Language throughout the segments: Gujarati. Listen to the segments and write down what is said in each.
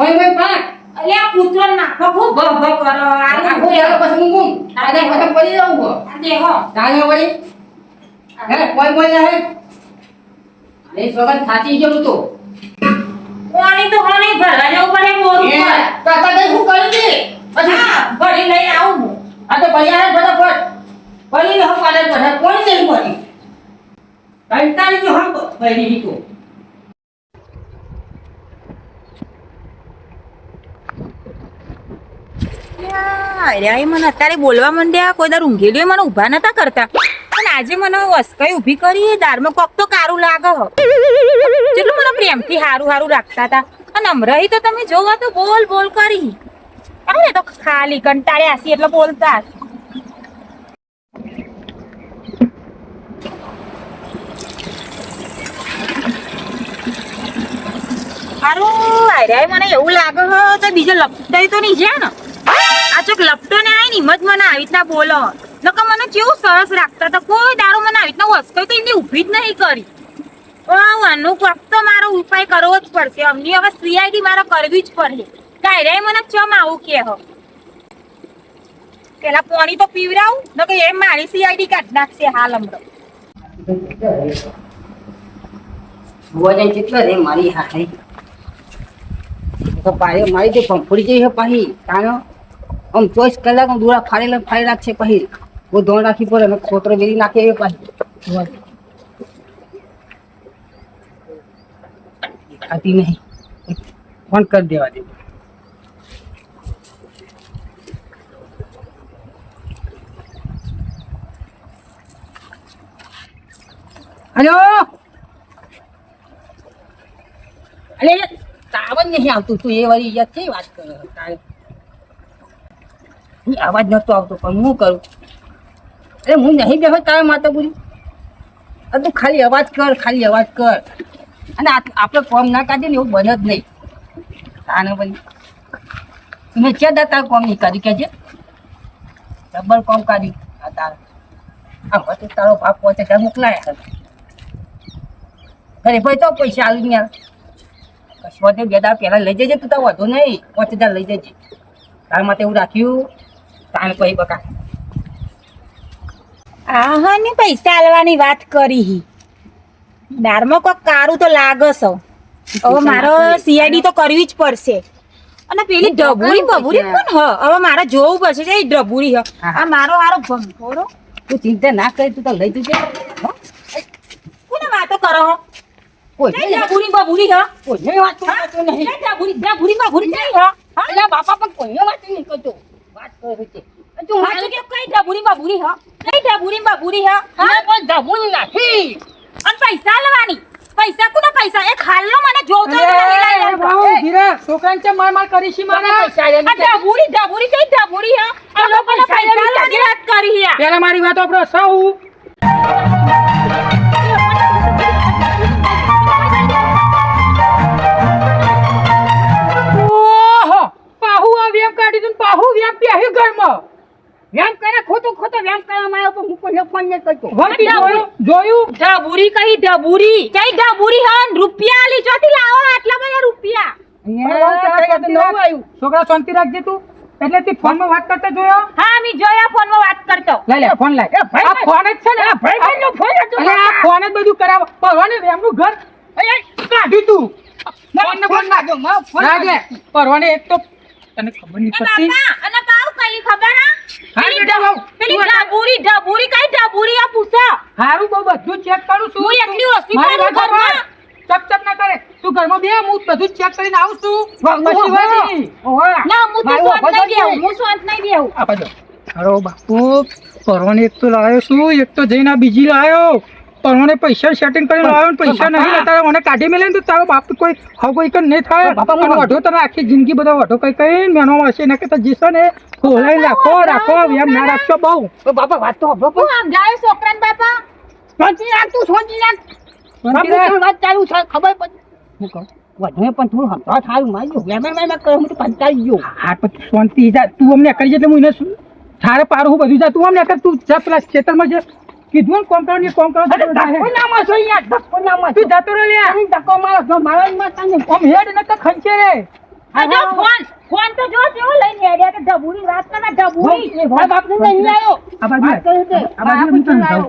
પોય પોય પાંચ અલ્યા કૂતરો નાખો ખૂબ. ભ ભ કરો આ આખો યાર પછી હું ગુમ આને પછી પડી જાઉં હું. દેહો તાને વળી હે. કોઈ પોય હે. અરે સોગન થાચી ગયો તો. પાણી તો પાણી ભરવા જવું પડે મોર ઉપર. કાકા કઈ શું કર્યું દે પછી હા ભરી લઈ આવું હું. આ તો પૈયા ફટાફટ પડી ને હમ પાડે બધા. કોણ છે પડી? કંટાળી તો હમ ભરી દીધું અરે મને અત્યારે બોલવા માંડ્યા, કોઈ દર ઊંઘેલી મને ઊભા નતા કરતા. પણ આજે મને વસકાઈ ઊભી કરી દારમાં કોક તો કારું લાગે જેટલું મને પ્રેમથી હારું હારું રાખતા હતા. અને અમરાઈ તો તમે જોવા તો બોલ બોલ કરી. અરે તો ખાલી કંટાળ્યા હસી એટલે બોલતા. મને એવું લાગે તો બીજો લપટાઈ તો નહીં છે ને? આ ચોક લપટો ને આયની, હિંમત મને આવી રીતના બોલો. નકર મને કેવું સરસ રાખતા હતા. કોઈ દારૂ મને આવી રીતના વસકાઈ તો એની ઊભી જ નહીં કરી. આનું કોક તો મારો ઉપાય કરવો જ પડશે. અમની હવે સીઆઈડી મારે કરવી જ પડશે. કાયરાય મને ચમ આવું કે હો પેલા પાણી તો પીવરાવું, નકર એ મારી સીઆઈડી કાઢ નાખશે હાલ હમણાં. રે મારી હાથે તો મારી તો પંફોડી જઈ હે પાહી. તાનો આમ ચોવીસ કલાક દોરા ફાડી ફાડી નાખશે પછી. બહુ ધોણ રાખી પડે અને ખોતરો વેરી નાખે એ પાછી. ખાતી નહીં. ફોન કરી દેવા દે. હલો? અરે તાવજ નહીં આવતું તું, એ વાળી યાદ છે વાત કરે. તારે અવાજ નતો આવતો, પણ હું કરું? અરે હું નહીં બેહો તારે માતા પૂરી અરે તું ખાલી અવાજ કર, ખાલી અવાજ કર. અને આપણે કોમ ના કાઢીએ ને એવું બને જ નહીં. તાને ભાઈ તમે ક્યાં તારું કોમ નહીં કાઢ્યું? કહેજે. ડબલ કોમ કાઢ્યું. આ તાર. આ પછી તારો બાપ પહોંચે ત્યાં મોકલાયા ઘરે ભાઈ તો પૈસા આવી યાર કશો તે બે દા પહેલાં લઈ જજે તું તો વધુ નહીં. પાંચ હજાર લઈ જજે. તારા માટે એવું રાખ્યું. તારે કોઈ બકા. આ ને પૈસા આલવાની વાત કરી હી દારમાં કોક કારું તો લાગે છે હવે મારો સીઆઈડી તો કરવી જ પડશે. અને પેલી ડબુરી બબુરી કોણ હ? હવે મારે જોવું પડશે જે ડબુરી હ. આ મારો હારો ભંખોરો તું ચિંતા ના કરી તું તો લઈ તું જે. કોને વાતો કરો હો? કોઈ ડબુરી બબુરી હ. કોઈને વાત કરતો નહીં. ડબુરી ડબુરી બબુરી કઈ હ. એટલે બાપા પણ કોઈ વાત નહીં કરતો. વાત છે. તું સાચું કે કઈ ડબુરી બબુરી હા? કઈ ડબુરી બાબુરી હા? હા? ધમુન નથી. અને પૈસા લેવાની? પૈસા કોના પૈસા? એક હાલનો મને જોવતો હોય તો મને લઈ લેજો. છોકરાને ચમ માર માર કરી છી મારા? પૈસા લે ઢબુરી ઢબુરી કઈ ઢબુરી હા? આ લોકોને પૈસા લેવાની વાત કરી હે પેલા મારી વાત આપણો સૌ. પ્યાહી ઘરમાં? વ્યામ કરે ખોટો ખોટો વ્યામ કરવામાં આવ્યો પણ હું કોઈને ફોન નહીં કરતો. વળતી જોયું? જોયું? ઢબુરી કઈ ઢબુરી કઈ ઢબુરી હે? ને રૂપિયા આલી ચોથી લાવો આટલા બધા રૂપિયા. છોકરા શાંતિ રાખજે તું. એટલે તે ફોનમાં વાત કરતો જોયો? હા મી જોયા ફોનમાં વાત કરતો. લે લે ફોન લે આ ફોન જ છે ને? ભાઈ, ભાઈનો ફોન હતો, આ. ફોન જ બધું કરાવ. પરવાને એમનું ઘર એ કાઢી તું. ફોન ને ફોન નાખ્યો માં ફોન લાગે પરવાને એક તો તને ખબર નહીં પડતી. કઈ ખબર હા બેટા, બહુ. પેલી ઢબુરી ઢબુરી કઈ ડાબુરી આ પૂછા હારું બહુ બધું ચેક કરું છું હું એકલી ઓસી કરું ઘરમાં. ચપ ચપ ના કરે તું ઘરમાં બે હું બધું ચેક કરીને આવું છું. ઓહો. ના હું તો અભણ નહીં બેહું હું શાંત નહીં બેહું આ બાજુ. હારો બાપુ પરવાને એક તો લાવ્યો છું એક તો જઈને બીજી લાવ્યો પરવાને પૈસા સેટિંગ કરીને લાવ્યો પૈસા નહીં લેતા મને કાઢી મેલે તો તારો બાપ કોઈ હવે કોઈ કઈ નહીં થાય. બાપા, મને- વઢો તને આખી જિંદગી બધો વઢો કઈ કઈ મેનો હશે ને કે તો જીશો ને. ખોલાઈ રાખો રાખો એમ ના રાખશો બહુ. બાપા વાત તો સાંભળો હું છોકરાને બાપા? સમજી રાખ તું સમજી રાખ. વાત ચાલુ છે ખબર પડી. હું કહું? વધુ પણ થોડું હમણાં થાયું મારી વેમે વેમે કરે તો કંટાળી ગયો. હા પણ શાંતિ જા તું અમને કરી એટલે હું એને શું થારે પારું હું બધું જા તું અમને કર તું જા પેલા ખેતરમાં જે કીધું કોમ્પાઉન્ડની કોમ કરો અરે ધક્કો ના મારશો યાર, ધક્કો ના મારશો. તું જતો રહે લ્યા. ધક્કો મારો જો મારો જ મારતા નહીં. હેડ ન તો ખંચે રે. આ જો ફોન ફોન તો જો જો લઈને હેડ્યા કે ઢબુડી વાત કરે ઢબુડી મારા બાપને નહીં આવ્યો. આ બાજુ આ બાજુ હું તને જાઉં.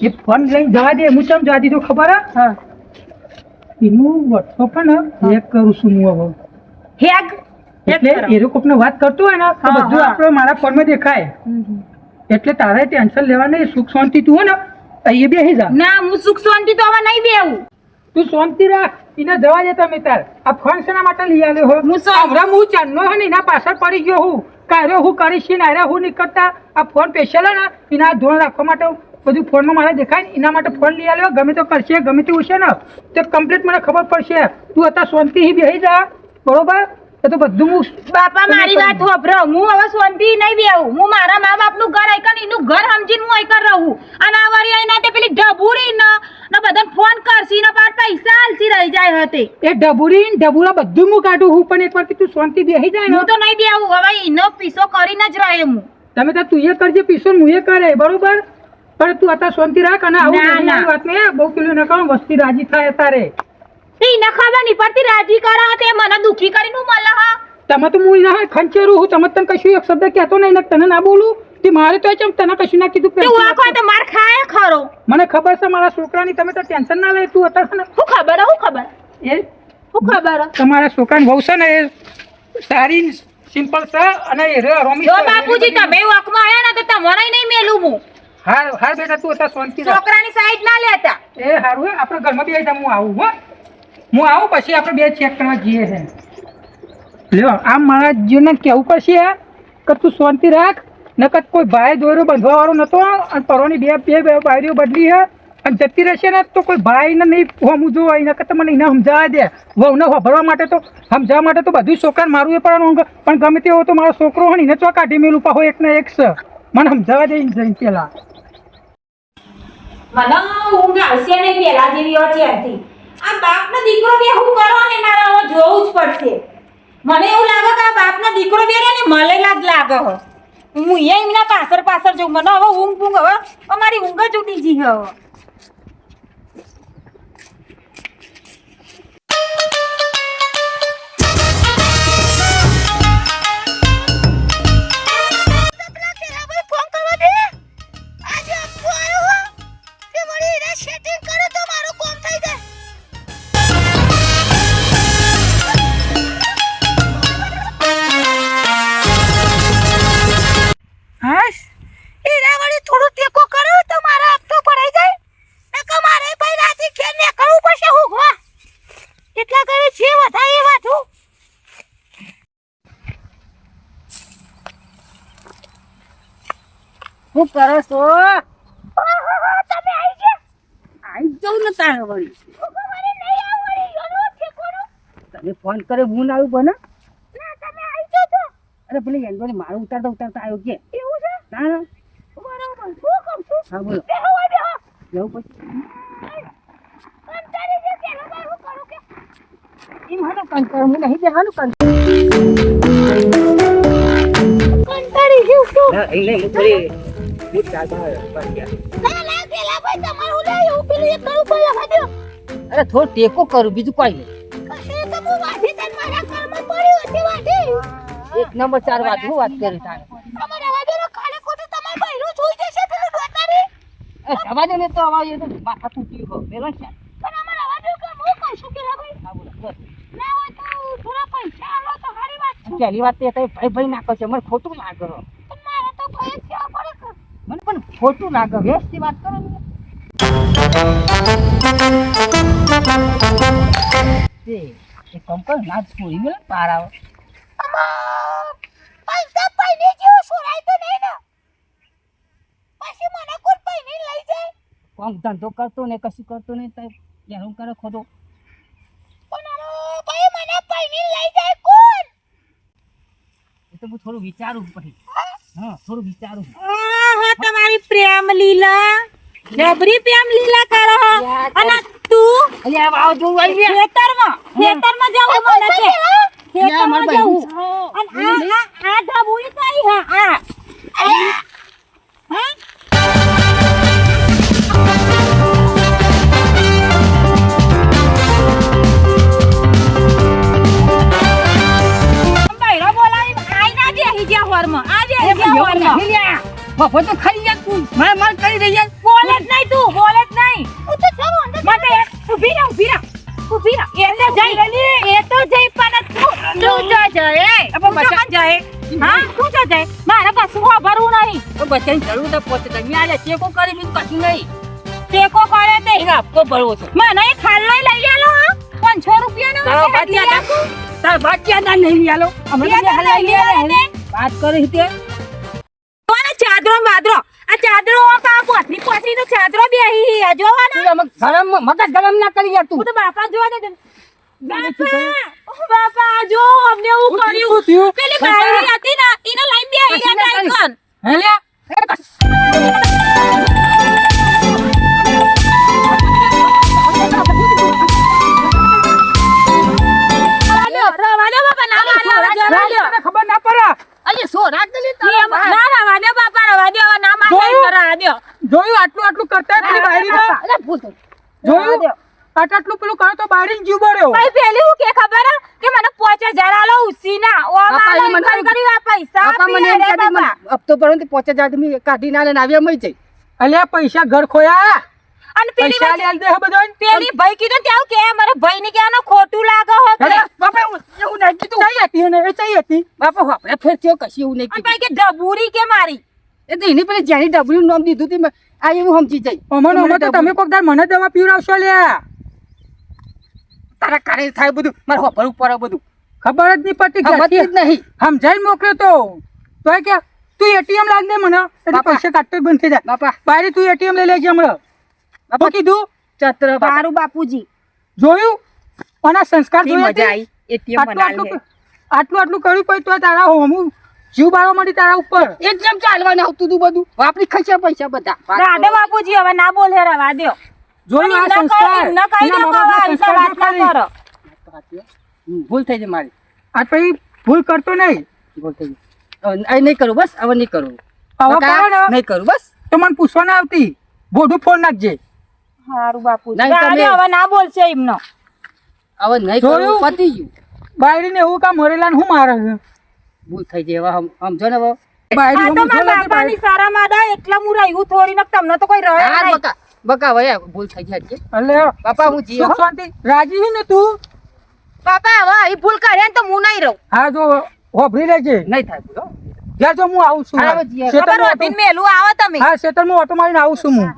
એ ફોન લઈને જવા દે હું ચમ જવા દીધું ખબર હે? હા. એનું વોટ્સઅપ પણ હેક કરું છું હું હવે. હેક એટલે એ કોકને વાત કરતો હોય ને બધું. આપણે મારા ફોનમાં દેખાય. એટલે તારે ટેન્શન લેવા નહીં. સુખ શાંતિ તું હો ને અહીં બેસી જા. ના હું સુખ શાંતિ તો હવે નહીં બેવું તું શાંતિ રાખ. એને જવા દે તમે તાર. આ ફોન શેના માટે લઈ આવ્યો હો? હું હમણાં હું ચાંદનો હે ને એના પાછળ પડી ગયો હું. કાર્યો હું કરીશ ને આર્યા હું નીકળતા. આ ફોન સ્પેશિયલ ને એના ધોરણ રાખવા માટે બધું ફોનમાં મારે દેખાય ને એના માટે ફોન લઈ આવ્યો ગમે તો કરશે ગમે તેવું છે ને. તો કમ્પ્લીટ મને ખબર પડશે. તું અત્યારે શાંતિથી બેસી જા. બરોબર? એ તો બધું હું બાપા મારી વાત હોભરો. હું હવે શાંતિ નહીં બેહું. હું મારા મા બાપનું ઘર આઈકન એનું ઘર સમજીને હું આઈકન રહું. અને આ વારી આઈ નાતે પેલી ઢબુડી ન ન બધાને ફોન કરશી ને પાર પૈસા આલસી રહી જાય હતે એ ડબુડી ને ડબુડા બધું હું કાઢું. હું પણ એકવાર તું શાંતિ બેહી જાય ને હું. તો નહીં બેવું હવે એનો પીસો કરીને જ રહે હું. તમે તો તું એ કરજે પીસો ને હું એ કરે બરોબર? પણ તું અત્યારે શાંતિ રાખ અને આવું ના, ના. વાત નહીં બહુ પેલું ન કરો વસ્તી રાજી થાય તારે એને ખબરની પડતી રાજી કરા તે મને દુખી કરીને હું મળે હા તમે તો હું ના ખંચેરું હું તમે તને કશું એક શબ્દ કહેતો નહીં ને તને ના બોલું? તે મારે તો એમ તને કશું ના કીધું તું આખો તો માર ખાય ખરો. મને ખબર છે મારા છોકરાની તમે તો ટેન્શન ના લે તું અત્યારે શું ખબર હું ખબર. એ? શું ખબર. તમારા છોકરાને બહુ છે ને એ સારી સિમ્પલ છે અને એ રોમી જો બાપુજી તમે વાકમાં આયા ને તો તમારે નહીં મેલું હું. હાર હાર બેટા તું અત્યારે શાંતિ છોકરાની સાઈડ ના લેતા. એ હારું હે આપણે ઘરમાં બે હું આવું હો. હું આવું પછી આપણે બે ચેક કરવા જઈએ છે. લ્યો, આમ મારા જીવને કહેવું પડશે કે તું શાંતિ રાખ, નકર કોઈ ભાઈ દોરો બંધવા વાળો નતો, અને પરોની બે બે બે બાયરીઓ બદલી, હે? અને જતી રહેશે ને, તો કોઈ ભાઈને નહીં હોમું જોવા નકર તો મને એને સમજાવવા દે. વહુને વાપરવા માટે તો સમજાવવા માટે તો બધું છોકરાને મારું એ પડવાનું પણ ગમે તેવો તો મારો છોકરો હોય ને, એને ચો કાઢી મેલું પાહો એક ને એક છે. મને સમજાવવા દે જઈને પેલા. મને ઊંઘ આવશે ને પેલા જેવી હતી. આ બાપનો દીકરો બે હું કરો ને મારે હવે જોવું જ પડશે. મને એવું લાગે કે આ બાપનો દીકરો બે ને મળેલા જ લાગે હો. હું અહીંયા એમના પાછળ પાછળ જોઉં. મને હવે ઊંઘ ઊંઘ હવે અમારી ઊંઘ જ ઉડી ગઈ હવે શું કરો છો? તમે આવી ગયા? આવી જાઉં ને તારે વળી. તમે ફોન કરે હું ના આવ્યું બને ના તમે આવી જાઓ તો. અરે પેલી એન્ડોની મારું ઉતારતા ઉતારતા આવ્યો કે? એવું છે? ના ના. બરાબર. શું કહું છું? હા બોલો. જવું પછી. હું એમ હતો કંટાળ. હું નહીં બેહાનું કંટાળ. કંટાળી જેવું શું એ નહીં હું દો અરે થોડો ટેકો કરું બીજું કોઈ નહીં. એક નંબર ચાર વાત હું વાત કરી તારે? જવા દે ને તો અવાજ એ તો માથા તૂટી ગયો. પેલો છે પણ અમારા વાદેરો કે હું કશું કે ભાઈ હા બોલો બસ ના હોય તો થોડા પૈસા આલો તો સારી વાત છે. પહેલી વાત તો એ કઈ ભાઈ ભાઈ નાખો છે. મને ખોટું ના કરો પણ મારે તો ભાઈ જ કહેવા પડે કે મને પણ ખોટું લાગે. વ્યસ્તની વાત કરો ને. એક કામ ના છોડી મેલે પાર આવે. પૈસા પૈને જેવું સોરાય તો નહીં ને પછી મને કોઈ પૈને લઈ જાય? કોણ ધંધો કરતો ને કશું કરતો નહીં તો એનું કરે ખોટો. એ તો હું થોડું વિચારું પછી. હા? થોડું વિચારું પ્રેમ લીલા જબરી પ્રેમ લીલા કરો. અને તું અલ્યા આવ જો આવી હા જાય? મારે કશું વાપરવું નહીં. તો બચ્ચાની જરૂર તો પહોંચે તમે આજે ટેકો કરી બીજું કશું નહીં. ટેકો કરે તે. આપતો ભરવો છે. મને એ ખાલ્લો લઈ આલો પાંચસો રૂપિયાનો તારો બાચ્યા ના નહીં લઈ આલે. વાત કરી તે. ચાદરો માદરો આ ચાદરો કા પોતરી પોતરી નો ચાદરો બેહી આ જોવાના? મગજ ગરમ ના કરી યાર તું. તો બાપા જોવા દે બાપા ઓ બાપા જો અમને એવું કર્યું. પેલી બાયડી હતી ને લાઈન બે ના ના ખબર ના પડે? અલી સો દે નિયમ- ના રવાડો બાપા રવાડો ના મારો જોયું? આટલું આટલું કરતા પેલી ભૂલ જોયું? આટલું પેલું કરો તો બાયરીને જીવ બળ્યો. ભાઈ પેલી હું કે ખબર? કે મને પાંચ હજાર આલો ઉસીના ઓ મારો મને કરી આ પૈસા બાપા મને એમ આપી કહેતા મને હપ્તો ભરો ને તે પહોંચે જાય તો મેં કાઢી ના લઈને આવ્યા મય જઈ. અલ્યા પૈસા ઘર ખોયા. અને પેલી પૈસા લે દે બધો પેલી ભાઈ કીધું ત્યાં કે મારે ભાઈ ને કહેવાનું ખોટું લાગે હો કે? બાપા એવું નહીં કીધું. ચાઈ હતી એને એ ચાઈ હતી. બાપા આપણે ફેર થયો કશી એવું નહીં કીધું. કે ડબુરી કે મારી? એ તો એની પેલી જેની ડબલ્યુ નામ દીધું તી આ એવું સમજી જઈ અમનો અમો તો તમે કોક દાડ મને દવા પીવડાવશો લ્યા તારા કારે થાય બધું. મારે હોપર પડે બધું. ખબર જ નહીં પડતી આ જ નહીં. સમજાઈને મોકલ્યો તો. તો કે તું એટીએમ લાગ દે મને. એટલે પૈસા કાઢતો જ બંધ થઈ જાય. બાપા. બારી તું એટીએમ લઈ લેજે હમણાં. બાપા. કીધું? ચત્ર મારું બાપુજી. જોયું? અને સંસ્કાર જોયા મજા આવી એટીએમ આટલું આટલું આટલું આટલું કર્યું પછી તો તારા હોમું જીવ બાળવા માંડી તારા ઉપર. એકદમ ચાલવાનું આવતું હતું બધું. વાપરી ખસ્યા પૈસા બધા. રાધે બાપુજી હવે ના બોલ રવા દો જોયું આ સંસ્કાર. એના મા બાપના સંસ્કાર ના હમ, ભૂલ થઈ જાય મારી. આ તો ભૂલ કરતો નહીં. ભૂલ થઈ ગઈ. નહીં કરું બસ હવે નહીં કરું. હવે ને નહીં કરું બસ. તો મને પૂછવા ના આવતી. બોઢું ફોન નાખજે. સારું બાપુ. નહીં, હવે ના બોલશે એમનો. હવે નહીં કરું? પતી ગયું. બાયરીને એવું કામ મરેલા હું મારે ભૂલ થઈ જાય હવે સમજો ને હવે. બાયરી. સારા માદા એટલા હું રહ્યું થોડી નક તમને તો કોઈ રહે બકા વયા ભૂલ થઈ જાય છે. એટલે બાપા હું જીઓ સુખ શાંતિ. રાજી ને તું? બાપા હવે આવી ભૂલ કરે ને તો હું નહીં રહું. હા જો હોભરી લેજે. નહીં થાય ભૂલો. હો. જા હું આવું છું. ખબર ઓટો- હતી મેલું આવો તમે. હા શેતરમાં ઓટો મારીને આવું છું હું.